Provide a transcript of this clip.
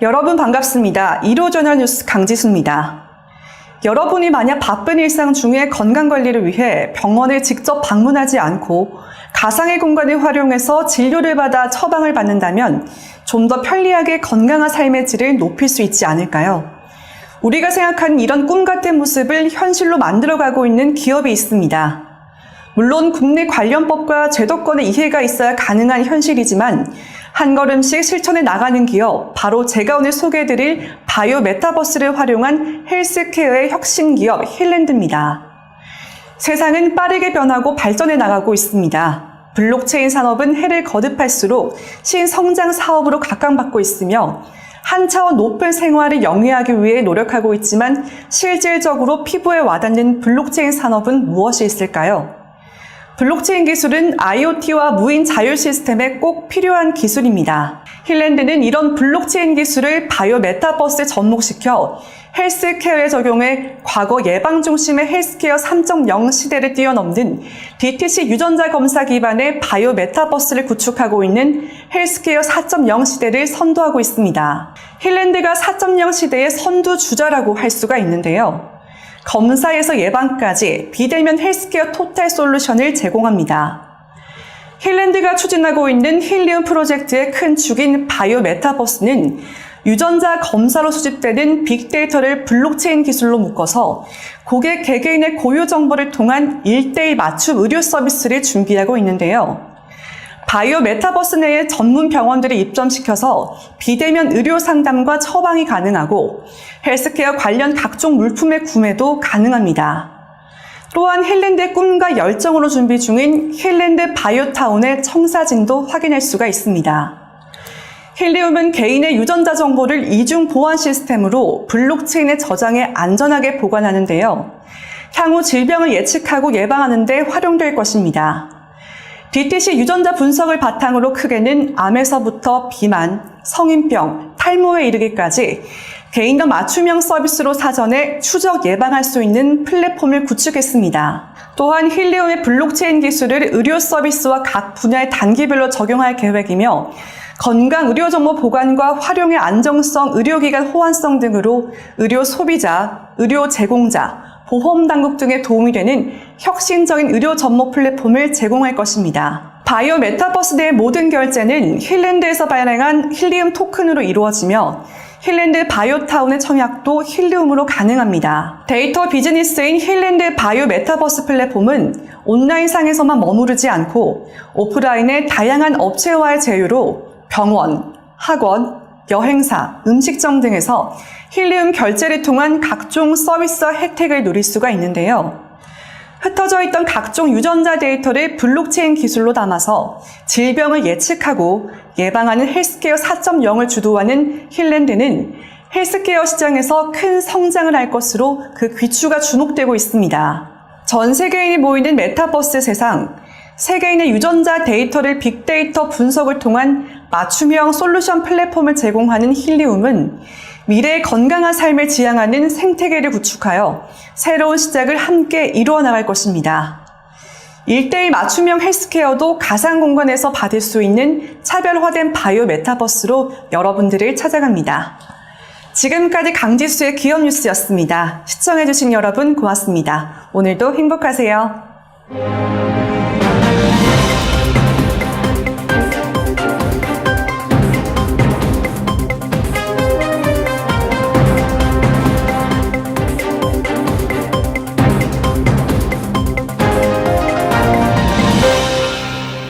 여러분 반갑습니다. 1호 저널 뉴스 강지수입니다. 여러분이 만약 바쁜 일상 중에 건강 관리를 위해 병원에 직접 방문하지 않고 가상의 공간을 활용해서 진료를 받아 처방을 받는다면 좀 더 편리하게 건강한 삶의 질을 높일 수 있지 않을까요? 우리가 생각하는 이런 꿈 같은 모습을 현실로 만들어가고 있는 기업이 있습니다. 물론 국내 관련법과 제도권의 이해가 있어야 가능한 현실이지만 한 걸음씩 실천해 나가는 기업, 바로 제가 오늘 소개해드릴 바이오 메타버스를 활용한 헬스케어의 혁신 기업 힐랜드입니다. 세상은 빠르게 변하고 발전해 나가고 있습니다. 블록체인 산업은 해를 거듭할수록 신성장 사업으로 각광받고 있으며 한 차원 높은 생활을 영위하기 위해 노력하고 있지만 실질적으로 피부에 와닿는 블록체인 산업은 무엇이 있을까요? 블록체인 기술은 IoT와 무인 자율 시스템에 꼭 필요한 기술입니다. 힐랜드는 이런 블록체인 기술을 바이오 메타버스에 접목시켜 헬스케어에 적용해 과거 예방 중심의 헬스케어 3.0 시대를 뛰어넘는 DTC 유전자 검사 기반의 바이오 메타버스를 구축하고 있는 헬스케어 4.0 시대를 선도하고 있습니다. 힐랜드가 4.0 시대의 선두 주자라고 할 수가 있는데요. 검사에서 예방까지 비대면 헬스케어 토탈 솔루션을 제공합니다. 힐랜드가 추진하고 있는 힐리움 프로젝트의 큰 축인 바이오 메타버스는 유전자 검사로 수집되는 빅데이터를 블록체인 기술로 묶어서 고객 개개인의 고유 정보를 통한 1대1 맞춤 의료 서비스를 준비하고 있는데요. 바이오 메타버스 내에 전문 병원들을 입점시켜서 비대면 의료 상담과 처방이 가능하고 헬스케어 관련 각종 물품의 구매도 가능합니다. 또한 힐랜드의 꿈과 열정으로 준비 중인 힐랜드 바이오타운의 청사진도 확인할 수가 있습니다. 힐리움은 개인의 유전자 정보를 이중 보안 시스템으로 블록체인에 저장해 안전하게 보관하는데요. 향후 질병을 예측하고 예방하는 데 활용될 것입니다. DTC 유전자 분석을 바탕으로 크게는 암에서부터 비만, 성인병, 탈모에 이르기까지 개인적 맞춤형 서비스로 사전에 추적 예방할 수 있는 플랫폼을 구축했습니다. 또한 힐리움의 블록체인 기술을 의료 서비스와 각 분야의 단계별로 적용할 계획이며 건강 의료 정보 보관과 활용의 안정성, 의료기관 호환성 등으로 의료 소비자, 의료 제공자, 보험 당국 등에 도움이 되는 혁신적인 의료 접목 플랫폼을 제공할 것입니다. 바이오 메타버스 내 모든 결제는 힐랜드에서 발행한 힐리움 토큰으로 이루어지며 힐랜드 바이오타운의 청약도 힐리움으로 가능합니다. 데이터 비즈니스인 힐랜드 바이오 메타버스 플랫폼은 온라인상에서만 머무르지 않고 오프라인의 다양한 업체와의 제휴로 병원, 학원, 여행사, 음식점 등에서 힐리움 결제를 통한 각종 서비스와 혜택을 누릴 수가 있는데요. 흩어져 있던 각종 유전자 데이터를 블록체인 기술로 담아서 질병을 예측하고 예방하는 헬스케어 4.0을 주도하는 힐랜드는 헬스케어 시장에서 큰 성장을 할 것으로 그 귀추가 주목되고 있습니다. 전 세계인이 모이는 메타버스 세상, 세계인의 유전자 데이터를 빅데이터 분석을 통한 맞춤형 솔루션 플랫폼을 제공하는 힐리움은 미래의 건강한 삶을 지향하는 생태계를 구축하여 새로운 시작을 함께 이루어 나갈 것입니다. 1대1 맞춤형 헬스케어도 가상 공간에서 받을 수 있는 차별화된 바이오 메타버스로 여러분들을 찾아갑니다. 지금까지 강지수의 기업 뉴스였습니다. 시청해주신 여러분 고맙습니다. 오늘도 행복하세요.